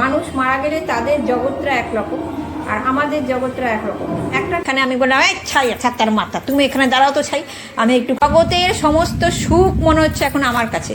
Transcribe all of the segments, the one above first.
মানুষ মারা গেলে তাদের জগৎটা একরকম আর আমাদের জগৎটা একরকম। একটা এখানে আমি বললাম এই ছাই ছাত্তার মাথা তুমি এখানে দাঁড়াও তো ছাই। আমি একটু জগতের সমস্ত সুখ মনে হচ্ছে এখন আমার কাছে।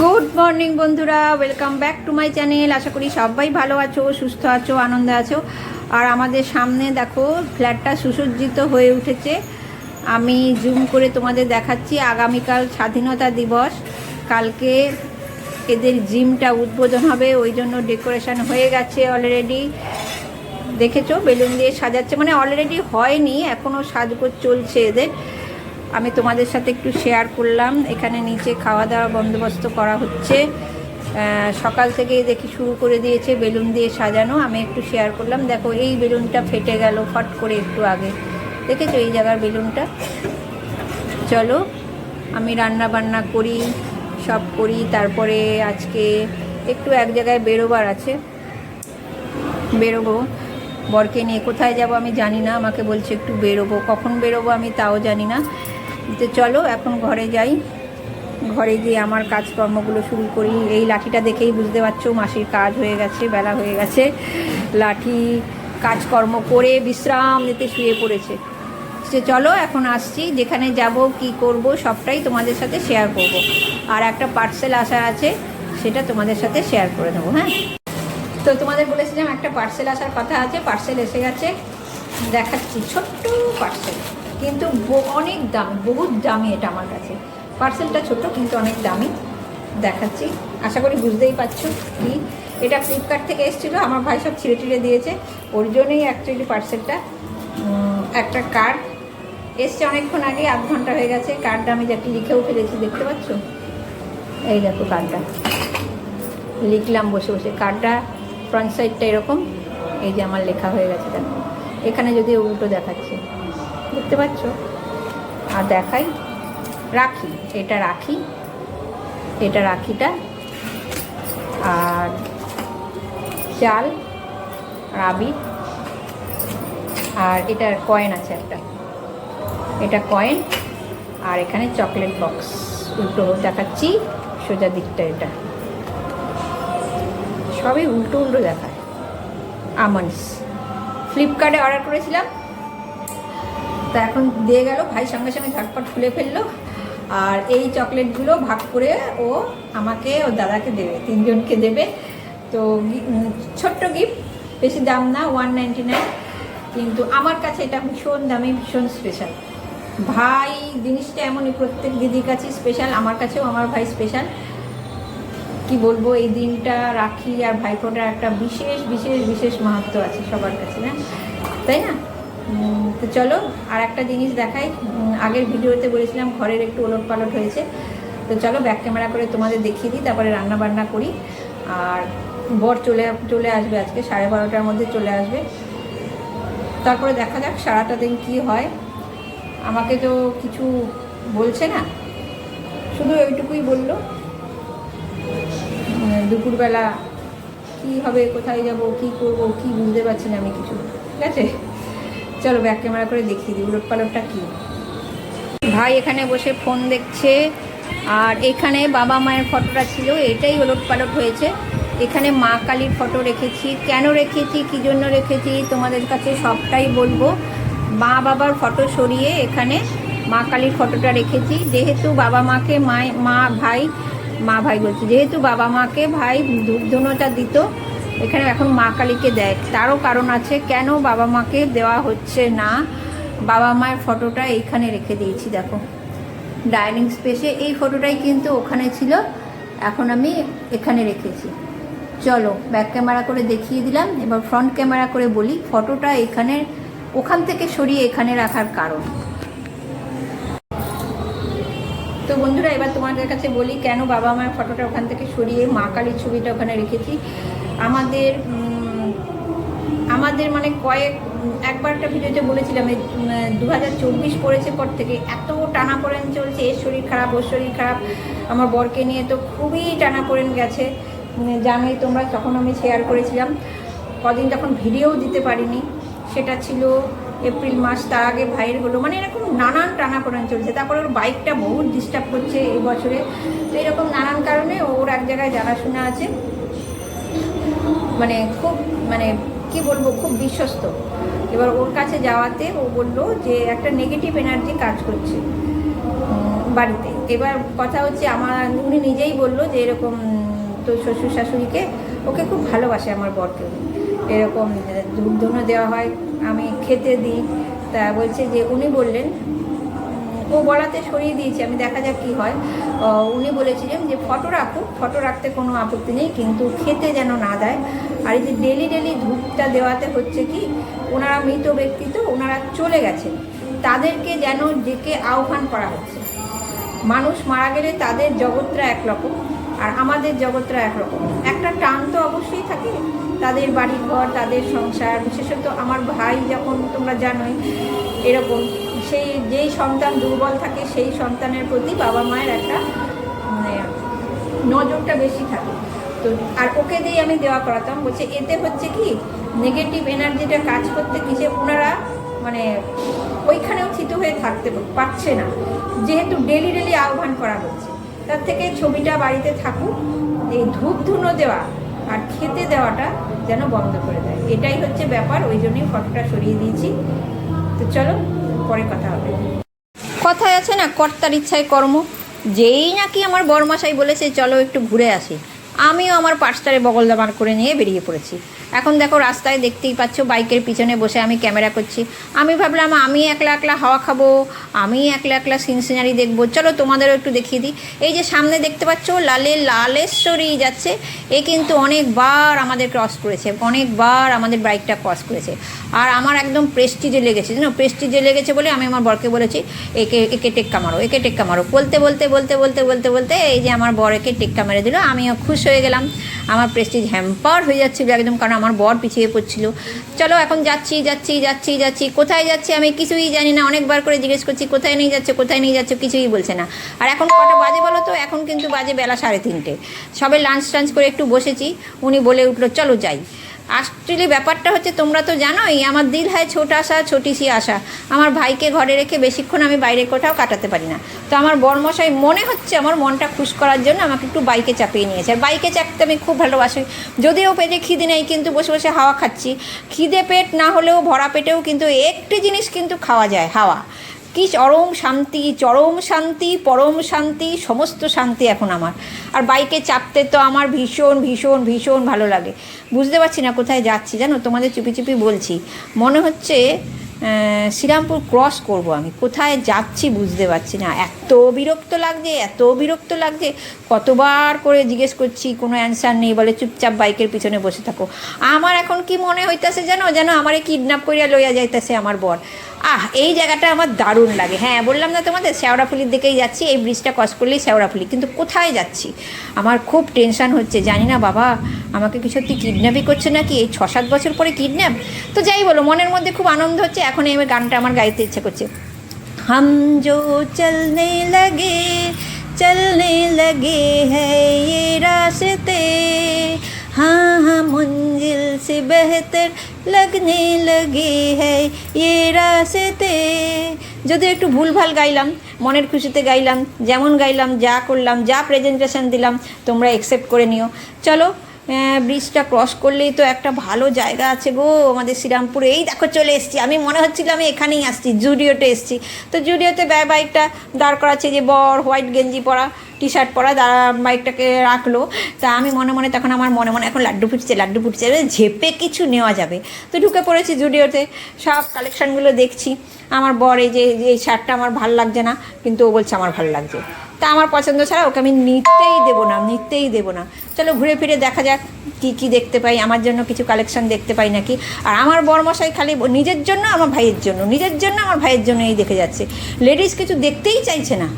গুড মর্নিং বন্ধুরা welcome back to my channel আশা করি সবাই ভালো আছো সুস্থ আছো আনন্দে আছো। আর আমাদের সামনে দেখো ফ্ল্যাটটা সুসজ্জিত হয়ে উঠেছে। আমি জুম করে তোমাদের দেখাচ্ছি আগামীকাল স্বাধীনতা দিবস। কালকে এদের জিমটা উদ্বোধন হবে, ওই জন্য ডেকোরেশন হয়ে গেছে অলরেডি দেখেছ? বেলুন দিয়ে সাজাচ্ছে। মানে অলরেডি হয়নি এখনও সাজগোজ চলছে এদের। আমি তোমাদের সাথে একটু শেয়ার করলাম। এখানে নিচে খাওয়া দাওয়া বন্দোবস্ত করা হচ্ছে। সকাল থেকেই দেখি শুরু করে দিয়েছে, বেলুন দিয়ে সাজানো। আমি একটু শেয়ার করলাম, দেখো এই বেলুনটা ফেটে গেল ফট করে একটু আগে। দেখেছ এই জায়গার বেলুনটা? চলো, আমি রান্না বান্না করি, সব করি, তারপরে আজকে একটু এক জায়গায় বেরোবার আছে। বেরোবো। বরকে নিয়ে কোথায় যাব আমি জানি না, আমাকে বলছে একটু বেরোবো। কখন বেরোবো আমি তাও জানি না। তো চলো, এখন ঘরে যাই। ঘরে গিয়ে আমার কাজকর্মগুলো শুরু করি। এই লাঠিটা দেখেই বুঝতে পারছ মাসির কাজ হয়ে গেছে, বেলা হয়ে গেছে। লাঠি, কাজকর্ম করে বিশ্রাম নিতে শুয়ে পড়েছে। সে চলো এখন আসছি, যেখানে যাব, কি করব, সবটাই তোমাদের সাথে শেয়ার করব। আর একটা পার্সেল আসা আছে, সেটা তোমাদের সাথে শেয়ার করে দেবো হ্যাঁ? তো তোমাদের বলেছিলাম একটা পার্সেল আসার কথা আছে পার্সেল এসে গেছে। দেখাচ্ছি, ছোট্ট পার্সেল কিন্তু অনেক দাম, বহুত দামি এটা আমার কাছে। পার্সেলটা ছোট, কিন্তু অনেক দামি। দেখাচ্ছি। আশা করি বুঝতেই পারছ কি। এটা ফ্লিপকার্ট থেকে এসেছিল, আমার ভাই সব ছিঁড়ে টিড়ে দিয়েছে। ওর জন্যই অ্যাকচুয়ালি পার্সেলটা। একটা কার্ড এসছে অনেকক্ষণ আগে, আধ ঘণ্টা হয়ে গেছে। কার্ডটা আমি যাকে লিখেও ফেলেছি, দেখতে পাচ্ছ? এই দেখো কার্ডটা। লিখলাম বসে বসে। কার্ডটা ফ্রন্ট সাইডটা এরকম। এই যে আমার লেখা হয়ে গেছে দেখো। এখানে যদি উল্টো দেখাচ্ছে। দেখতে পাচ্ছ? আর দেখাই। রাখি, এটা রাখি, এটা রাখিটা, আর চাল আবির আর এটার কয়েন আছে একটা। এটা কয়েন আর এখানে চকলেট বক্স উল্টো দেখাচ্ছি, সোজা দিকটা এটা। সবই উল্টো উল্টো দেখায়। আমন্ডস ফ্লিপকার্টে অর্ডার করেছিলাম। তা এখন দিয়ে গেল, ভাই সঙ্গে সঙ্গে ঝটপট খুলে ফেলল। আর এই চকলেটগুলো ভাগ করে ও আমাকে ও দাদাকে দেবে, তিনজনকে দেবে। তো ছোট্ট গিফট বেশি দাম না ওয়ান নাইনটি নাইন কিন্তু আমার কাছে এটা ভীষণ দামি, ভীষণ স্পেশাল ভাই, জিনিসটা এমনই, প্রত্যেক দিদির কাছে স্পেশাল আমার কাছেও আমার ভাই স্পেশাল কি বলব, এই দিনটা রাখি আর ভাইফোঁটার একটা বিশেষ বিশেষ বিশেষ মাহাত্ম আছে সবার কাছে, না? তাই না? তো চলো আর একটা জিনিস দেখাই। আগের ভিডিওতে বলেছিলাম ঘরের একটু ওলট পালট হয়েছে। তো চলো ব্যাক ক্যামেরা করে তোমাদের দেখিয়ে দিই, তারপরে রান্না বান্না করি। আর বর চলে চলে আসবে আজকে, সাড়ে বারোটার মধ্যে চলে আসবে। তারপরে দেখা যাক সারাটা দিন কী হয়। আমাকে তো কিছু বলছে না। শুধু ওইটুকুই বলল। দুপুরবেলা কি হবে, কোথায় যাব, কি করব, কি বুঝতে পারছি না আমি কিছু। ঠিক আছে? চলো ব্যাক ক্যামেরা করে দেখিয়ে দিই উলট পালটটা কী? ভাই এখানে বসে ফোন দেখছে, আর এখানে বাবা মায়ের ফটোটা ছিল, এটাই ওলট পালট হয়েছে। এখানে মা কালীর ফটো রেখেছি। কেন রেখেছি, কী জন্য রেখেছি, তোমাদের কাছে সবটাই বলব। মা বাবার ফটো সরিয়ে এখানে মা কালীর ফটোটা রেখেছি। যেহেতু বাবা মাকে মায়, মা, ভাই মা, ভাই বলছি, যেহেতু বাবা মাকে ভাই ধূপধুনোটা দিত এখানে এখন মা কালীকে দেয় তারও কারণ আছে, কেন বাবা মাকে দেওয়া হচ্ছে না? বাবা মায়ের ফটোটা এইখানে রেখে দিয়েছি, দেখো। ডাইনিং স্পেসে এই ফটোটাই কিন্তু ওখানে ছিল, এখন আমি এখানে রেখেছি। চলো, ব্যাক ক্যামেরা করে দেখিয়ে দিলাম, এবার ফ্রন্ট ক্যামেরা করে বলি, ফটোটা এখানে, ওখান থেকে সরিয়ে এখানে রাখার কারণ। তো বন্ধুরা, এবার তোমাদের কাছে বলি, কেন বাবা মায়ের ফটোটা ওখান থেকে সরিয়ে মা কালীর ছবিটা ওখানে রেখেছি? আমাদের আমাদের মানে কয়েক একবার একটা ভিডিওতে বলেছিলাম দু হাজার চব্বিশ পড়েছে পর থেকে এত টানা পড়েন চলছে, এর শরীর খারাপ, ওর শরীর খারাপ, আমার বরকে নিয়ে তো খুবই টানা পড়েন গেছে জানোই তোমরা, তখন আমি শেয়ার করেছিলাম। কদিন তখন ভিডিও দিতে পারিনি, সেটা ছিল এপ্রিল মাস, তার আগে ভাইয়ের হলো মানে এরকম নানান টানাপোড়েন চলছে। তারপরে ওর বাইকটা বহুত ডিস্টার্ব করছে এই বছরে। তো এরকম নানান কারণে ওর এক জায়গায় জানাশোনা আছে। মানে খুব মানে কি বলব, খুব বিশ্বস্ত। এবার ওর কাছে যাওয়াতে ও বলল যে একটা নেগেটিভ এনার্জি কাজ করছে বাড়িতে। এবার কথা হচ্ছে আমার, উনি নিজেই বলল যে এরকম তো শ্বশুর শাশুড়িকে ওকে খুব ভালোবাসে আমার বরকে। এরকম ধুনো দেওয়া হয়, আমি খেতে দিই। তা বলছে যে উনি বললেন ও বলাতে সরিয়ে দিয়েছি, আমি দেখা যাক কী হয়। উনি বলেছিলেন যে ফটো রাখো ফটো রাখতে কোনো আপত্তি নেই, কিন্তু খেতে যেন না দেয়। আর এই যে ডেলি ডেলি ধূপটা দেওয়াতে হচ্ছে কি, ওনারা মৃত ব্যক্তি তো, ওনারা চলে গেছেন। তাদেরকে যেন ডেকে আহ্বান করা হচ্ছে। মানুষ মারা গেলে তাদের জগৎটা একরকম, আর আমাদের জগৎটা একরকম। একটা টান তো অবশ্যই থাকে, তাদের বাড়ি ঘর তাদের সংসার, বিশেষত আমার ভাই যখন তোমরা জানোই, এরকম। সেই যেই সন্তান দুর্বল থাকে, সেই সন্তানের প্রতি বাবা মায়ের একটা মানে নজরটা বেশি থাকে। তো, আর ওকে দিয়ে আমি দেওয়া করাতাম। বলছে, এতে হচ্ছে কি নেগেটিভ এনার্জিটা কাজ করতে কি যে ওনারা মানে ওইখানেও থিত হয়ে থাকতে পারছে না। যেহেতু ডেলি ডেলি আহ্বান করা হচ্ছে। তার থেকে ছবিটা বাড়িতে থাকুক, এই ধূপ ধুনো দেওয়া আর খেতে দেওয়াটা যেন বন্ধ করে দেয়। এটাই হচ্ছে ব্যাপার, ওই জন্যই ফটোটা সরিয়ে দিয়েছি। তো চলো পরে কথা হবে। কথায় আছে না, কর্তার ইচ্ছায় কর্ম। যেই নাকি আমার বরমাসাই বলেছে, চলো একটু ঘুরে আসি। আমিও আমার পার্সটারে বগল দাবার করে নিয়ে বেরিয়ে পড়েছি। এখন দেখো রাস্তায় দেখতেই পাচ্ছ বাইকের পিছনে বসে আমি ক্যামেরা করছি। আমি ভাবলাম, আমি একলা একলা হাওয়া খাব, আমি একলা একলা সিন সিনারি দেখব। চলো তোমাদেরও একটু দেখিয়ে দিই। এই যে সামনে দেখতে পাচ্ছ, লালে লালেশ্বরী যাচ্ছে। এ কিন্তু অনেকবার আমাদের ক্রস করেছে, অনেকবার আমাদের বাইকটা ক্রস করেছে। আর আমার একদম প্রেস্টিজে লেগেছে, জানো? প্রেস্টিজে লেগেছে বলে আমি আমার বরকে বলেছি, একে একে টেক্কা মারো, একে টেক্কা মারো। বলতে বলতে বলতে বলতে বলতে বলতে এই যে আমার বর একে টেক্কা মেরে দিল, আমিও খুশ হয়ে গেলাম। আমার প্রেস্টিজ হ্যাম্পার হয়ে যাচ্ছিল একদম, কারণ আমার বর পিছিয়ে পড়ছিল। চলো এখন যাচ্ছি যাচ্ছি যাচ্ছি যাচ্ছি। কোথায় যাচ্ছি আমি কিছুই জানি না। অনেকবার করে জিজ্ঞেস করছি, কোথায় নিয়ে যাচ্ছে, কোথায় নিয়ে যাচ্ছে, কিছুই বলছে না। আর এখন কটা বাজে বলো তো? এখন কিন্তু বাজে বেলা সাড়ে তিনটে। সবে লাঞ্চ টাঞ্চ করে একটু বসেছি। উনি বলে উঠল, চলো যাই। অ্যাকচুয়ালি ব্যাপারটা হচ্ছে তোমরা তো জানোই, আমার দিল হয় ছোট আসা ছোটি সি আসা আমার ভাইকে ঘরে রেখে বেশিক্ষণ আমি বাইরে কোথাও কাটাতে পারি না। তো আমার বর্মশাই মনে হচ্ছে আমার মনটা খুশ করার জন্য আমাকে একটু বাইকে চাপিয়ে নিয়েছে। আর বাইকে চাপতে আমি খুব ভালোবাসি। যদিও পেটে খিদে নেই, কিন্তু বসে বসে হাওয়া খাচ্ছি। খিদে পেট না হলেও ভরা পেটেও কিন্তু একটি জিনিস কিন্তু খাওয়া যায়, হাওয়া। কি চরম শান্তি চরম শান্তি, পরম শান্তি, সমস্ত শান্তি এখন আমার। আর বাইকে চাপতে তো আমার ভীষণ ভীষণ ভীষণ ভালো লাগে। বুঝতে পারছি না কোথায় যাচ্ছি, জানো, তোমাদের চুপি চুপি বলছি। মনে হচ্ছে শ্রীরামপুর ক্রস করব আমি। কোথায় যাচ্ছি বুঝতে পারছি না। এত বিরক্ত লাগছে, এত বিরক্ত লাগছে। কতবার করে জিজ্ঞেস করছি, কোনো অ্যান্সার নেই, বলে চুপচাপ বাইকের পিছনে বসে থাকো। আমার এখন কি মনে হইতাছে জানো? যেন আমারে কিডন্যাপ করিয়া লইয়া যাইতেছে আমার বর। আহ, এই জায়গাটা আমার দারুণ লাগে। হ্যাঁ বললাম না তোমাদের, শ্যাওড়াফুলির দিকেই যাচ্ছি, এই ব্রিজটা ক্রস করলেই শ্যাওড়াফুলি। কিন্তু কোথায় যাচ্ছি? আমার খুব টেনশান হচ্ছে, জানি না বাবা, আমাকে কিছু সত্যি কিডন্যাপই করছে নাকি? এই ছ সাত বছর পরে কিডন্যাপ তো যাই বলো, মনের মধ্যে খুব আনন্দ হচ্ছে, এখন এই গানটা আমার গাইতে ইচ্ছে করছে। হাম জো চলনে লাগে চলনে লাগে হ্যাঁ রাস্তে। हाँ हाँ मंजिल से बेहतर लगने लगे हैं ये रास्ते যদি একটু ভুলভাল গাইলাম মনের খুশিতে গাইলাম যেমন গাইলাম যা করলাম যা প্রেজেন্টেশন দিলাম তোমরা একসেপ্ট করে নিও চলো ব্রিজটা ক্রস করলেই তো একটা ভালো জায়গা আছে গো আমাদের শ্রীরামপুরে। এই দেখো চলে এসেছি। আমি মনে হচ্ছিল আমি এখানেই আসছি জুডিওতে এসেছি। তো জুডিওতে ব্যয় বাইকটা দাঁড় করাচ্ছে যে বর হোয়াইট গেঞ্জি পরা টি শার্ট পরা, দাঁড়া বাইকটাকে রাখল। তা আমি মনে মনে তখন আমার মনে মনে এখন লাড্ডু ফুটছে লাড্ডু ফুটছে ঝেপে কিছু নেওয়া যাবে। তো ঢুকে পড়েছি জুডিওতে সব কালেকশানগুলো দেখছি। আমার বর এই যে, এই শার্টটা আমার ভালো লাগছে না, কিন্তু ও বলছে আমার ভালো লাগছে। তা আমার পছন্দ ছাড়া ওকে আমি নিতেই দেবো না, নিতেই দেবো না। চলো ঘুরে ফিরে দেখা যাক কী কী দেখতে পাই, আমার জন্য কিছু কালেকশন দেখতে পাই নাকি। আর আমার বরমশাই খালি নিজের জন্য, আমার ভাইয়ের জন্য, নিজের জন্য, আমার ভাইয়ের জন্য এই দেখে যাচ্ছে। লেডিস কিছু দেখতেই চাইছে না।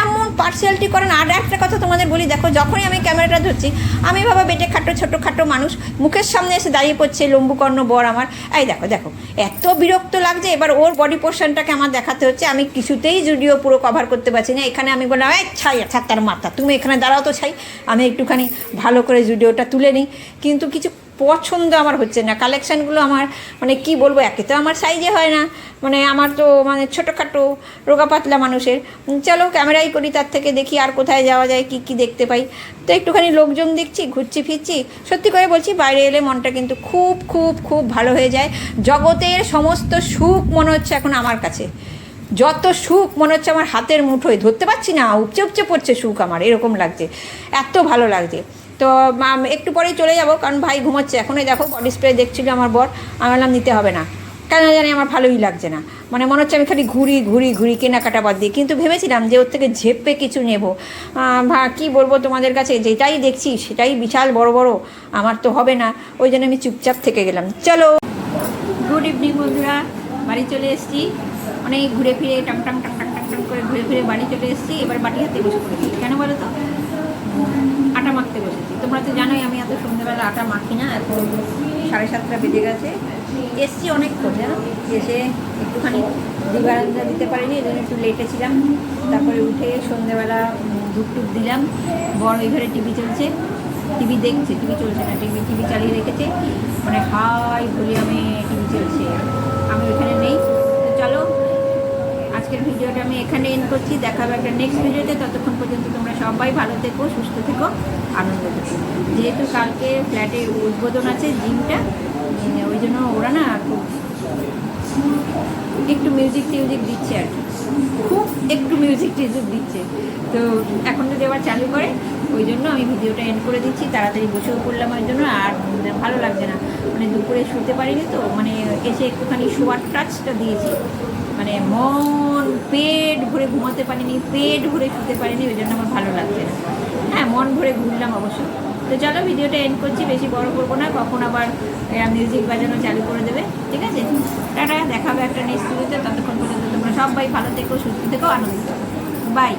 এমন পার্সিয়ালিটি করেন। আর একটা কথা তোমাদের বলি, দেখো, যখনই আমি ক্যামেরাটা ধরছি, আমি বাবা বেটে খাটো, ছোটো খাটো মানুষ, মুখের সামনে এসে দাঁড়িয়ে পড়ছে, লম্বুকর্ণ বর আমার। এই দেখো দেখো, এত বিরক্ত লাগছে, এবার ওর বডি পোর্শনটাকে আমার দেখাতে হচ্ছে। আমি কিছুতেই জুডিও পুরো কভার করতে পারছি না। এখানে আমি বললাম, এই ছাই ছাত্তার মাথা, তুমি এখানে দাঁড়াও তো ছাই। আমি একটুখানি ভালো করে জুডিওটা তুলে নিই। কিন্তু কিছু পছন্দ আমার হচ্ছে না। কালেকশানগুলো আমার মানে কি বলব, একে তো আমার সাইজে হয় না। মানে আমার তো মানে ছোটোখাটো রোগা পাতলা মানুষের। চলো ক্যামেরাই করি, তার থেকে দেখি আর কোথায় যাওয়া যায়, কি কি দেখতে পাই। তো একটুখানি লোকজন দেখছি, ঘুরছি ফিরছি। সত্যি করে বলছি, বাইরে এলে মনটা কিন্তু খুব খুব খুব ভালো হয়ে যায়। জগতের সমস্ত সুখ মনে হচ্ছে এখন আমার কাছে। যত সুখ মনে হচ্ছে আমার হাতের মুঠোয়। ধরতে পারছি না, উপচে উপচে পড়ছে সুখ আমার, এরকম লাগছে। এত ভালো লাগছে। তো একটু পরেই চলে যাব, কারণ ভাই ঘুমোচ্ছে। এখনই দেখো বডি স্প্রে দেখছিল আমার বর। আমি বললাম, নিতে হবে না। কেন জানি আমার ভালোই লাগছে না। মানে মনে হচ্ছে আমি খালি ঘুরি ঘুরি ঘুরি, কেনাকাটা বাদ দিই কিন্তু ভেবেছিলাম যে ওর থেকে ঝেপে কিছু নেব। ভা, কী বলব তোমাদের কাছে? যেটাই দেখছি, সেটাই বিশাল বড় বড়। আমার তো হবে না। ওই জন্য আমি চুপচাপ থেকে গেলাম। চলো। গুড ইভিনিং বন্ধুরা। বাড়ি চলে এসেছি। অনেক ঘুরে ফিরে টাং টাং টাং টাং টাং টাং করে ঘুরে ফিরে বাড়ি চলে এসেছি। এবার বাটি হাতে বসে পড়েছি। কেন বলো তো? মাখতে বসেছি। তোমরা তো জানোই আমি এত সন্ধ্যেবেলা আটা মাখি না এখন সাড়ে সাতটা বেজে গেছে। এসছি অনেকক্ষণ জানো? এসে একটুখানি দিবারান্দা দিতে পারিনি এই জন্য একটু লেটে ছিলাম। তারপরে উঠে সন্ধ্যেবেলা উম, ধূপ দিলাম। বড় ঘরে টিভি চলছে। টিভি দেখছে টিভি চলছে না টিভি টিভি চালিয়ে রেখেছে। মানে হাই ভলিউমে টিভি চলছে। আমি ওখানে নেই। তো চলো আজকের ভিডিওটা আমি এখানে এন্ড করছি। দেখাবো একটা নেক্সট ভিডিওতে। ততক্ষণ পর্যন্ত তোমরা সবাই ভালো থেকো, সুস্থ থেকো, আনন্দ থেকো। যেহেতু কালকে ফ্ল্যাটের উদ্বোধন আছে জিমটা ওই জন্য ওরা না খুব একটু মিউজিক টিউজিক দিচ্ছে আর কি। খুব একটু মিউজিক টিউজিক দিচ্ছে। তো এখন যদি আবার চালু করে, ওই জন্য আমি ভিডিওটা এন্ড করে দিচ্ছি। তাড়াতাড়ি বসেও পড়লাম ওই জন্য, আর ভালো লাগছে না। মানে দুপুরে শুতে পারিনি তো মানে এসে একটুখানি শোয়ার টাচটা দিয়েছি। মানে মন পেট ভরে ঘুমাতে পারিনি, পেট ভরে শুতে পারিনি, ওই জন্য আমার ভালো লাগছে না। হ্যাঁ মন ভরে ঘুরলাম অবশ্য। তো চলো ভিডিওটা এন্ড করছি, বেশি বড় করব না, কখন আবার মিউজিক বাজানো চালু করে দেবে, ঠিক আছে? টাটা দেখাবে একটা নেক্সট ভিডিওতে ততক্ষণ পর্যন্ত তোমরা সবাই ভালো থেকো, সুস্থ থেকো আনন্দ বাই